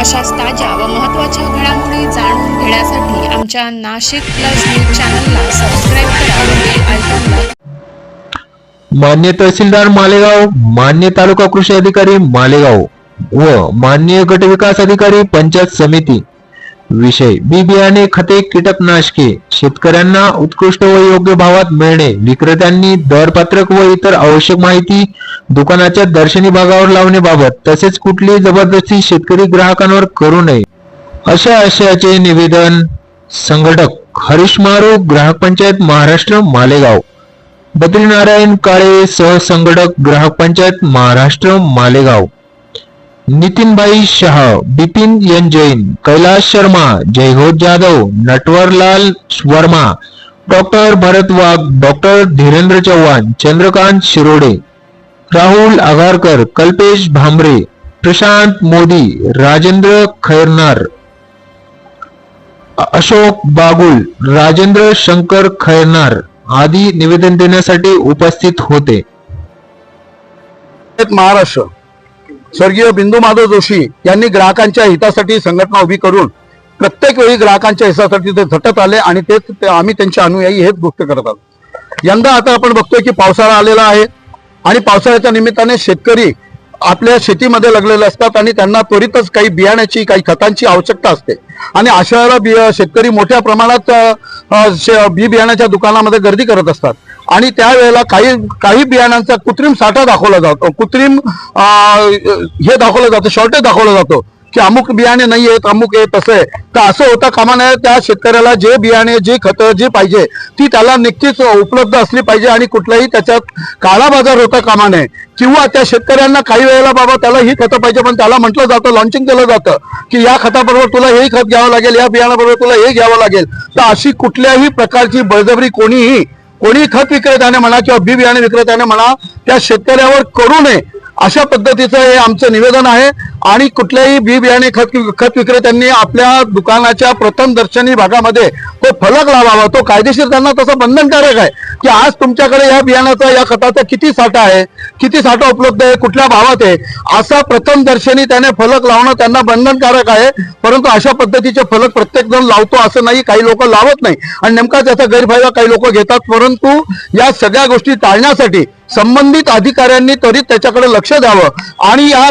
अशाच ताज्या व महत्त्वाच्या घडामोडी जाणून घेण्यासाठी आमच्या नाशिक प्लस न्यूज चॅनलला सबस्क्राईब करा व बेल आयकॉनला मान्य तहसीलदार मालेगाव मान्य तालुका कृषी अधिकारी मालेगाव व मान्य गट विकास अधिकारी पंचायत समिती. विषय बी बियाणे खते कीटकनाशके शेतकऱ्यांना उत्कृष्ट व योग्य भावात मिळणे विक्रेत्यांनी दरपत्रक व इतर आवश्यक माहिती दुकानाच्या दर्शनी भागावर लावण्याबाबत तसेच कुठलीही जबरदस्ती शेतकरी ग्राहकांवर करू नये. अशा आशयाचे निवेदन संघटक हरीश मारू ग्राहक पंचायत महाराष्ट्र मालेगाव. बद्रीनारायण काळे सहसंघटक ग्राहक पंचायत महाराष्ट्र मालेगाव. नितीनभाई शाह बिपिन एन जैन कैलाश शर्मा जयघोष जाधव नटवरलाल वर्मा डॉक्टर भरत वाघ डॉक्टर धीरेंद्र चव्हाण चंद्रकांत शिरोडे राहुल आगारकर कल्पेश भांबरे प्रशांत मोदी राजेंद्र खैरनार अशोक बागुल राजेंद्र शंकर खैरनार आदी निवेदन देण्यासाठी उपस्थित होते. महाराष्ट्र. स्वर्गीय बिंदू माधव जोशी यांनी ग्राहकांच्या हितासाठी संघटना उभी करून प्रत्येक वेळी ग्राहकांच्या हितासाठी ते झटत आले आणि तेच ते आम्ही त्यांचे अनुयायी हेच गोष्ट करत आहोत. यंदा आता आपण बघतोय की पावसाळा आलेला आहे. आणि पावसाळ्याच्या निमित्ताने शेतकरी आपल्या शेतीमध्ये लागलेले असतात आणि त्यांना त्वरितच काही बियाण्याची काही खतांची आवश्यकता असते. आणि अशा वेळेला बि- शेतकरी मोठ्या प्रमाणात शे- बी बियाण्याच्या दुकानामध्ये गर्दी करत असतात. आणि त्यावेळेला काही काही बियाणांचा कृत्रिम साठा दाखवला जातो कृत्रिम हे दाखवलं जातं शॉर्टेज दाखवलं जातो. की अमुक बियाणे नाही आहेत अमुक आहे तसं आहे. तर असं होता कामा नये त्या शेतकऱ्याला जे बियाणे जे खतं जे पाहिजे ती त्याला नक्कीच उपलब्ध असली पाहिजे आणि कुठलाही त्याच्यात काळा बाजार होता कामा नये. किंवा त्या शेतकऱ्यांना काही वेळेला बाबा त्याला ही खतं पाहिजे पण त्याला म्हटलं जातं लॉन्चिंग केलं जातं की या खताबरोबर तुला हेही खत घ्यावं लागेल या बियाणाबरोबर तुला हे घ्यावं लागेल. तर अशी कुठल्याही प्रकारची बळजबरी कोणीही कोणी खत विक्रेत्याने म्हणा किंवा बी बियाणे विक्रेत्याने म्हणा त्या शेतकऱ्यावर करू नये. अशा पद्धतीचं हे आमचं निवेदन आहे. आणि कुठल्याही बी बियाणे खत खत विक्रेत्यांनी आपल्या दुकानाच्या प्रथम दर्शनी भागामध्ये तो फलक लावावा. तो कायदेशीर त्यांना तसं बंधनकारक आहे की आज तुमच्याकडे या बियाणाचा या खताचा किती साठा आहे किती साठा उपलब्ध आहे कुठल्या भावात आहे असा प्रथम दर्शनी त्याने फलक लावणं त्यांना बंधनकारक आहे. परंतु अशा पद्धतीचे फलक प्रत्येक जण लावतो असं नाही काही लोक लावत नाही. आणि नेमका त्याचा गैरफायदा काही लोक घेतात. परंतु या सगळ्या गोष्टी टाळण्यासाठी संबंधित अधिकाऱ्यांनी त्वरित त्याच्याकडे लक्ष द्यावं. आणि या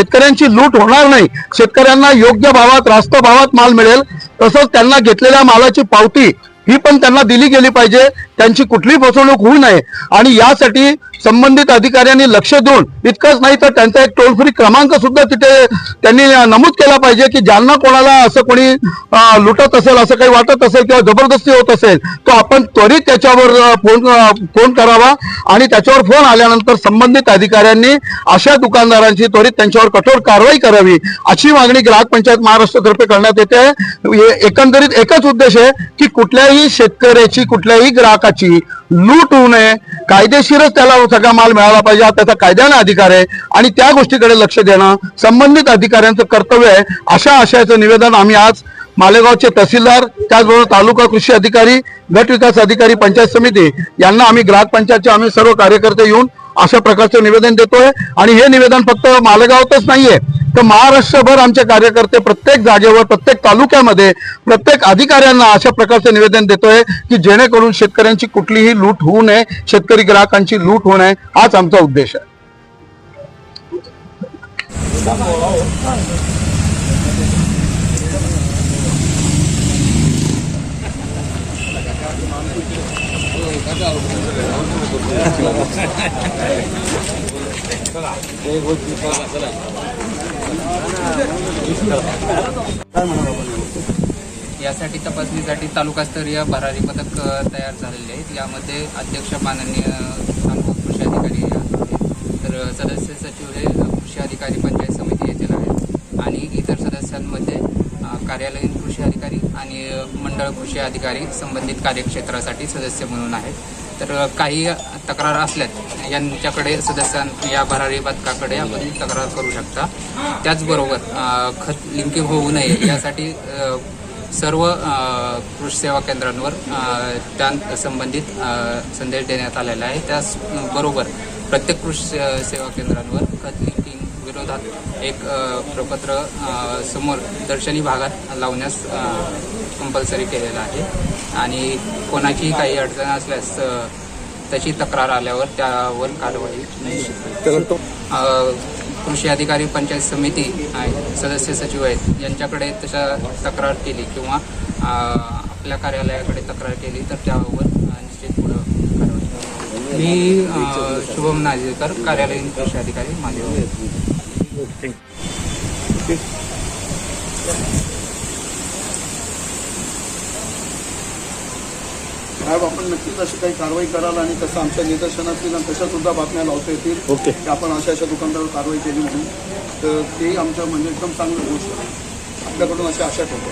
शेतकऱ्यांची लूट होणार नाही. शेतकऱ्यांना योग्य भावात रास्त भावात माल मिळेल. तसंच त्यांना घेतलेल्या मालाची पावती ही पण त्यांना दिली गेली पाहिजे. त्यांची कुठलीही फसवणूक होऊ नये. आणि यासाठी संबंधित अधिकाऱ्यांनी लक्ष देऊन इतकंच नाही तर त्यांचा एक टोल फ्री क्रमांक सुद्धा तिथे त्यांनी नमूद केला पाहिजे की ज्यांना कोणाला असं कोणी लुटत असेल असं काही वाटत असेल किंवा जबरदस्ती होत असेल तर आपण त्वरित त्याच्यावर फोन फोन करावा. आणि त्याच्यावर फोन आल्यानंतर संबंधित अधिकाऱ्यांनी अशा दुकानदारांची त्वरित त्यांच्यावर कठोर कारवाई करावी अशी मागणी ग्राहक पंचायत महाराष्ट्रतर्फे करण्यात येते. एकंदरीत एकच उद्देश आहे की कुठल्याही शेतकऱ्याची कुठल्याही ग्राहकाची लूट होऊ नये. कायदेशीरच त्याला सगळा माल मिळाला पाहिजे. हा त्याचा कायद्याने अधिकार आहे. आणि त्या गोष्टीकडे लक्ष देणं संबंधित अधिकाऱ्यांचं कर्तव्य आहे. अशा आशयाचं निवेदन आम्ही आज मालेगावचे तहसीलदार त्याचबरोबर तालुका कृषी अधिकारी गट विकास अधिकारी पंचायत समिती यांना आम्ही ग्राहक पंचायतचे आम्ही सर्व कार्यकर्ते येऊन अशा प्रकारचं निवेदन देतोय. आणि हे निवेदन फक्त मालेगावातच नाहीये. तर महाराष्ट्रभर आमचे कार्यकर्ते प्रत्येक जागेवर प्रत्येक तालुक्यामध्ये प्रत्येक अधिकाऱ्यांना अशा प्रकारचं निवेदन देतोय की जेणेकरून शेतकऱ्यांची कुठलीही लूट होऊ नये शेतकरी ग्राहकांची लूट होऊ नये हाच आमचा उद्देश आहे. यासाठी तपासणीसाठी तालुकास्तरीय भरारी पथक तयार झालेले आहेत. यामध्ये अध्यक्ष माननीय कृषी अधिकारी तर सदस्य सचिव हे कृषी अधिकारी पंचायत समिती येथील आहेत. आणि इतर सदस्यांमध्ये कार्यालयीन कृषी अधिकारी आणि मंडळ कृषी अधिकारी संबंधित कार्यक्षेत्रासाठी सदस्य म्हणून आहेत. तर काही तक्रार असल्यात यांच्याकडे सदस्यां या भरारी पथकाकडे आपण तक्रार करू शकता. त्याचबरोबर खत लिंकिंग होऊ नये यासाठी सर्व कृषी सेवा केंद्रांवर त्या संबंधित संदेश देण्यात आलेला आहे. त्याचबरोबर प्रत्येक कृषी से- सेवा केंद्रांवर खत लिंकिंग विरोधात एक प्रपत्र समोर दर्शनी भागात लावण्यास कंपल्सरी केलेलं आहे. आणि कोणाची काही अडचण असल्यास त्याची तक्रार आल्यावर त्यावर कारवाई कृषी अधिकारी पंचायत समिती सदस्य सचिव आहेत यांच्याकडे तशा तक्रार केली किंवा आपल्या कार्यालयाकडे तक्रार केली तर त्यावर मी शुभम नाजेकर कार्यालयीन कृषी अधिकारी माझे साहेब आपण नक्कीच अशी काही कारवाई कराल आणि तसं आमच्या निदर्शनात येईल आणि तशा सुद्धा बातम्या लावता येतील ओके. की आपण अशा अशा दुकानदारावर कारवाई केली म्हणून तर तेही आमच्या म्हणजे एकदम चांगली गोष्ट आपल्याकडून अशी आशा ठेवतो.